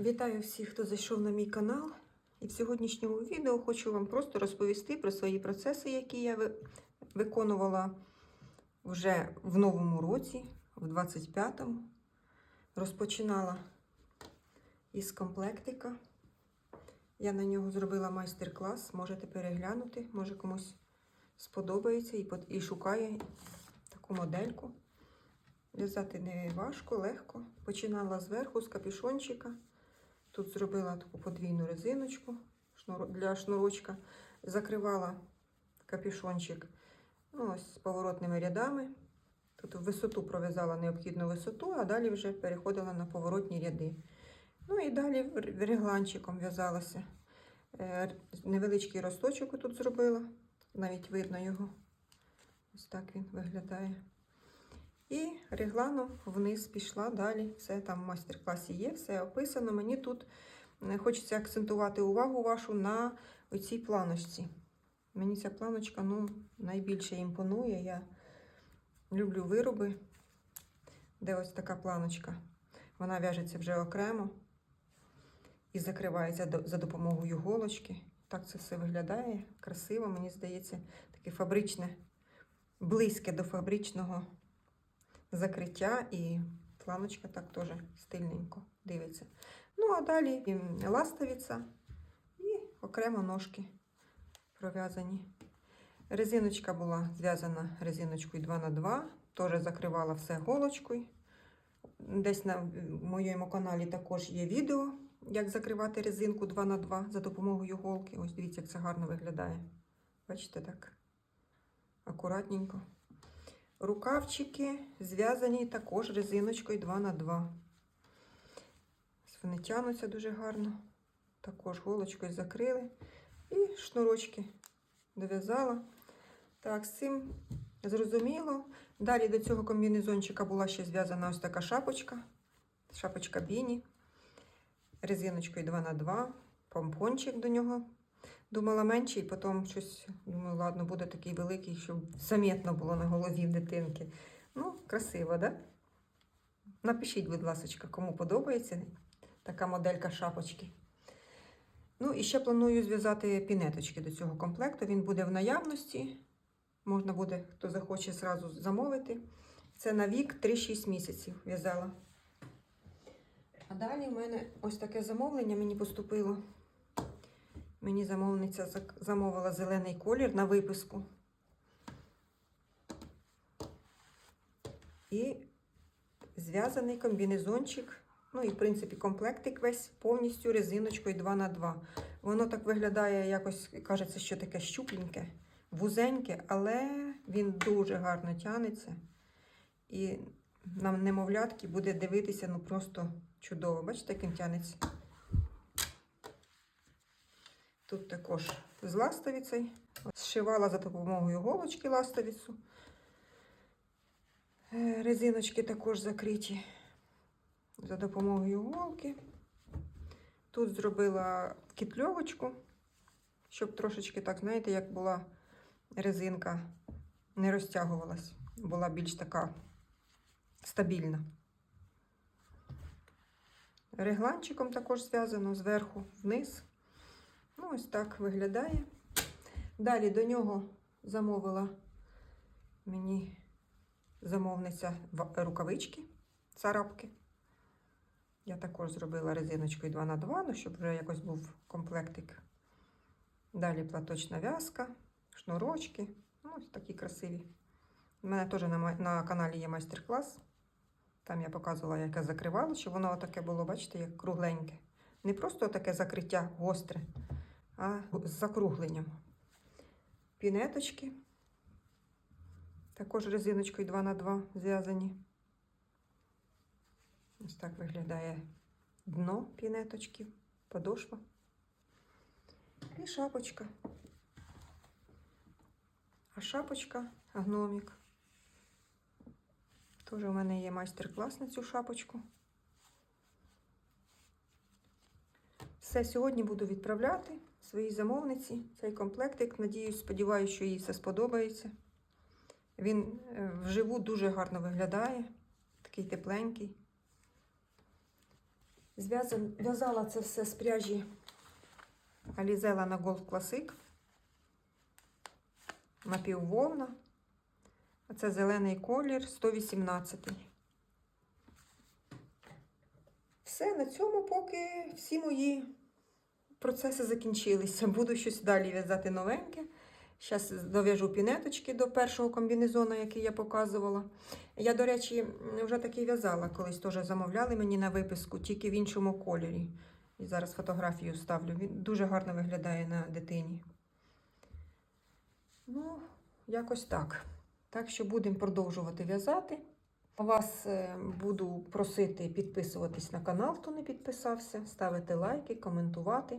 Вітаю всіх, хто зайшов на мій канал. І в сьогоднішньому відео хочу вам просто розповісти про свої процеси, які я виконувала вже в новому році, в 25-му. Розпочинала із комплектика. Я на нього зробила майстер-клас, можете переглянути, може комусь сподобається і, і шукає таку модельку. В'язати не важко, легко. Починала зверху з капюшончика. Тут зробила таку подвійну резиночку для шнурочка. Закривала капюшончик ну, ось з поворотними рядами. Тут висоту пров'язала необхідну висоту, а далі вже переходила на поворотні ряди. Ну і далі регланчиком в'язалася. Е, Невеличкий росточок тут зробила, навіть видно його. Ось так він виглядає. І регланом вниз пішла далі. Все там в майстер-класі є, все описано. Мені тут е, хочеться акцентувати увагу вашу на оцій планочці. Мені ця планочка ну, найбільше імпонує. Я люблю вироби, де ось така планочка. Вона в'яжеться вже окремо і закривається за допомогою голочки. Так це все виглядає красиво, мені здається, таке фабричне, близьке до фабричного закриття і планочка так теж стильненько дивиться. Ну, а далі м, ластовиця і окремо ножки пров'язані. Резиночка була зв'язана резиночкою 2х2, теж закривала все голочкою. Десь на моєму каналі також є відео, як закривати резинку 2х2 за допомогою голки. Ось дивіться, як це гарно виглядає. Бачите, так акуратненько. Рукавчики зв'язані також резиночкою 2х2. Ось Вони тягнуться дуже гарно. Також голочкою закрили. І шнурочки дов'язала. Так, з цим зрозуміло. Далі до цього комбінезончика була ще зв'язана ось така шапочка. Шапочка Біні. Резиночкою 2х2. Помпончик до нього. Думала менший, потім щось, думаю, ладно, буде такий великий, щоб заметно було на голові дитинки. Ну, красиво, да? Напишіть, будь ласка, кому подобається така моделька шапочки. Ну, і ще планую зв'язати пінеточки до цього комплекту. Він буде в наявності. Можна буде, хто захоче, зразу замовити. Це на вік 3-6 місяців в'язала. А далі в мене ось таке замовлення мені поступило. Мені замовниця замовила зелений колір на виписку. І зв'язаний комбінезончик. Ну і, в принципі, комплектик весь повністю резиночкою 2х2. Воно так виглядає, якось кажеться, що таке щупленьке, вузеньке, але він дуже гарно тянеться. І нам немовлятки буде дивитися ну просто чудово. Бачите, як він тянеться? Тут також з ластовицею. Зшивала за допомогою голочки ластовицю. Е, Резиночки також закриті за допомогою голки. Тут зробила кітльовочку, щоб трошечки, так, знаєте, як була резинка, не розтягувалась, була більш така стабільна. Регланчиком також зв'язано зверху вниз. Ну, ось так виглядає. Далі до нього замовила мені замовниця рукавички, царапки. Я також зробила резиночкою 2х2, ну, щоб вже якось був комплектик. Далі платочна в'язка, шнурочки. Ну, ось такі красиві. У мене теж на, на каналі є майстер-клас. Там я показувала, як я закривала, щоб воно таке було, бачите, як кругленьке. Не просто таке закриття гостре, а з закругленням. Пінеточки. Також резиночкою 2х2 зв'язані. Ось так виглядає дно пінеточки, подошва. І шапочка. А шапочка гномік. Теж у мене є майстер-клас на цю шапочку. Все, сьогодні буду відправляти своїй замовниці цей комплектик. Надіюсь, сподіваюся, що їй все сподобається. Він е, вживу дуже гарно виглядає, такий тепленький. В'язала це все з пряжі Алізела на Gold Classic. Напіввовна. А це зелений колір 118. Все, на цьому поки всі мої процеси закінчилися. Буду щось далі в'язати новеньке. Зараз дов'яжу пінеточки до першого комбінезону, який я показувала. Я, до речі, вже такий в'язала, колись теж замовляли мені на виписку, тільки в іншому кольорі. І зараз фотографію ставлю. Він дуже гарно виглядає на дитині. Ну, якось так. Так що будемо продовжувати в'язати. Вас е, буду просити підписуватись на канал, хто не підписався, ставити лайки, коментувати.